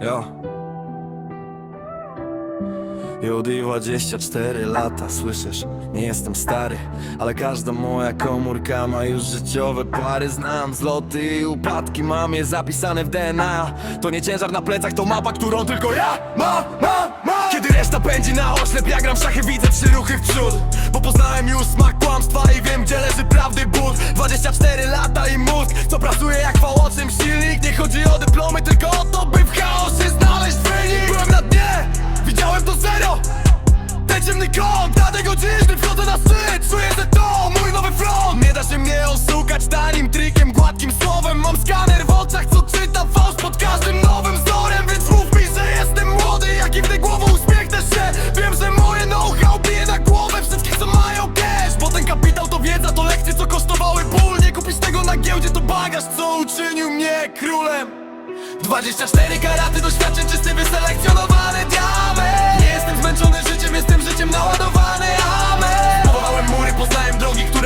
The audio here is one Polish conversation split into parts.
Jo. Judy 24 lata, słyszysz? Nie jestem stary, ale każda moja komórka ma już życiowe pary. Znam zloty i upadki, mam je zapisane w DNA To nie ciężar na plecach, to mapa, którą tylko ja mam, mam, mam Kiedy reszta pędzi na oślep, ja gram w szachy, widzę trzy ruchy w przód. Bo poznałem już smak kłamstwa i wiem, gdzie leży prawdy but. 24 lata i mózg, co pracuje jak fałoczym silnik. Nie chodzi o na Czuję, że to mój nowy front Nie da się mnie oszukać tanim trikiem, gładkim słowem. Mam skaner w oczach, co czyta fałsz pod każdym nowym wzorem. Więc mów mi, że jestem młody, jak i w głową uśmiechnę się. Wiem, że moje know-how bije na głowę wszystkich, co mają cash. Bo ten kapitał to wiedza, to lekcje, co kosztowały ból. Nie kupisz tego na giełdzie, to bagaż, co uczynił mnie królem. 24 karaty doświadczeń, czysty wyselekcjonowany diament. Nie jestem zmęczony życiem, jestem życiem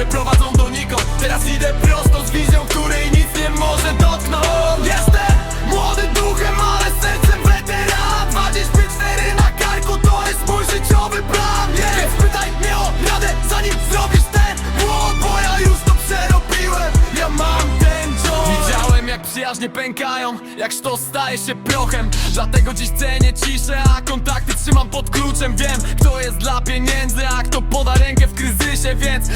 które prowadzą donikąd Teraz idę prosto z wizją, której nic nie może dotknąć. Jestem młody duchem, ale sercem weteran. 24 na karku, to jest mój życiowy plan. Więc pytaj mnie o radę, zanim zrobisz ten błąd Bo ja już to przerobiłem, ja mam ten job. Widziałem jak przyjaźnie pękają, jak sztos staje się prochem. Dlatego dziś cenię ciszę, a kontakty trzymam pod kluczem. Wiem, kto jest dla pieniędzy, a kto poda rękę w kryzysie. Więc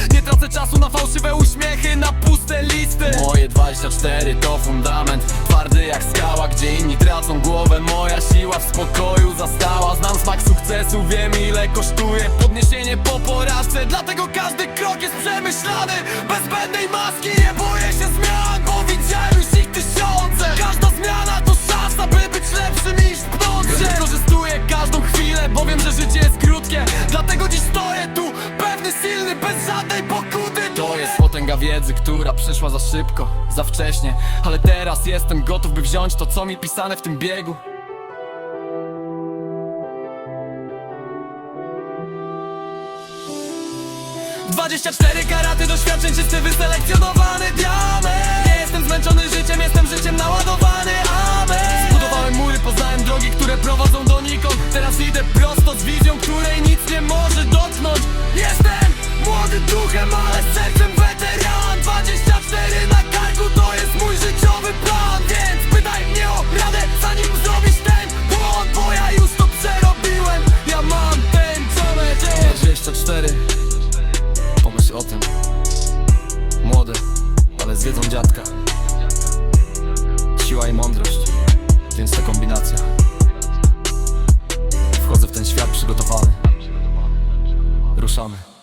tracę czasu na fałszywe uśmiechy, na puste listy. Moje 24 to fundament, twardy jak skała Gdzie inni tracą głowę, moja siła w spokoju zastała. Znam smak sukcesu, wiem ile kosztuje podniesienie po porażce. Dlatego każdy krok jest przemyślany, bez zbędnej maski Nie boję się zmian, bo widziałem już ich tysiące. Każda zmiana to szansa, by być lepszym niż pnący Wykorzystuję każdą chwilę, bo wiem, że życie jest krótkie. Dlatego dziś stoję tu, pewny, silny, bez żadnej pokuty To wiedzy, która przyszła za szybko, za wcześnie. Ale teraz jestem gotów, by wziąć to, co mi pisane w tym biegu. 24 karaty doświadczeń, czysty wyselekcjonowany diament. Nie jestem zmęczony życiem, jestem życiem naładowany, amen. Zbudowałem mury, poznałem drogi, które prowadzą donikąd. Teraz idę prosto z wizją, której nic nie może dotknąć. Jestem młody duchem, ale sercem dziadka Siła i mądrość Więc ta kombinacja. Wchodzę w ten świat przygotowany. Ruszamy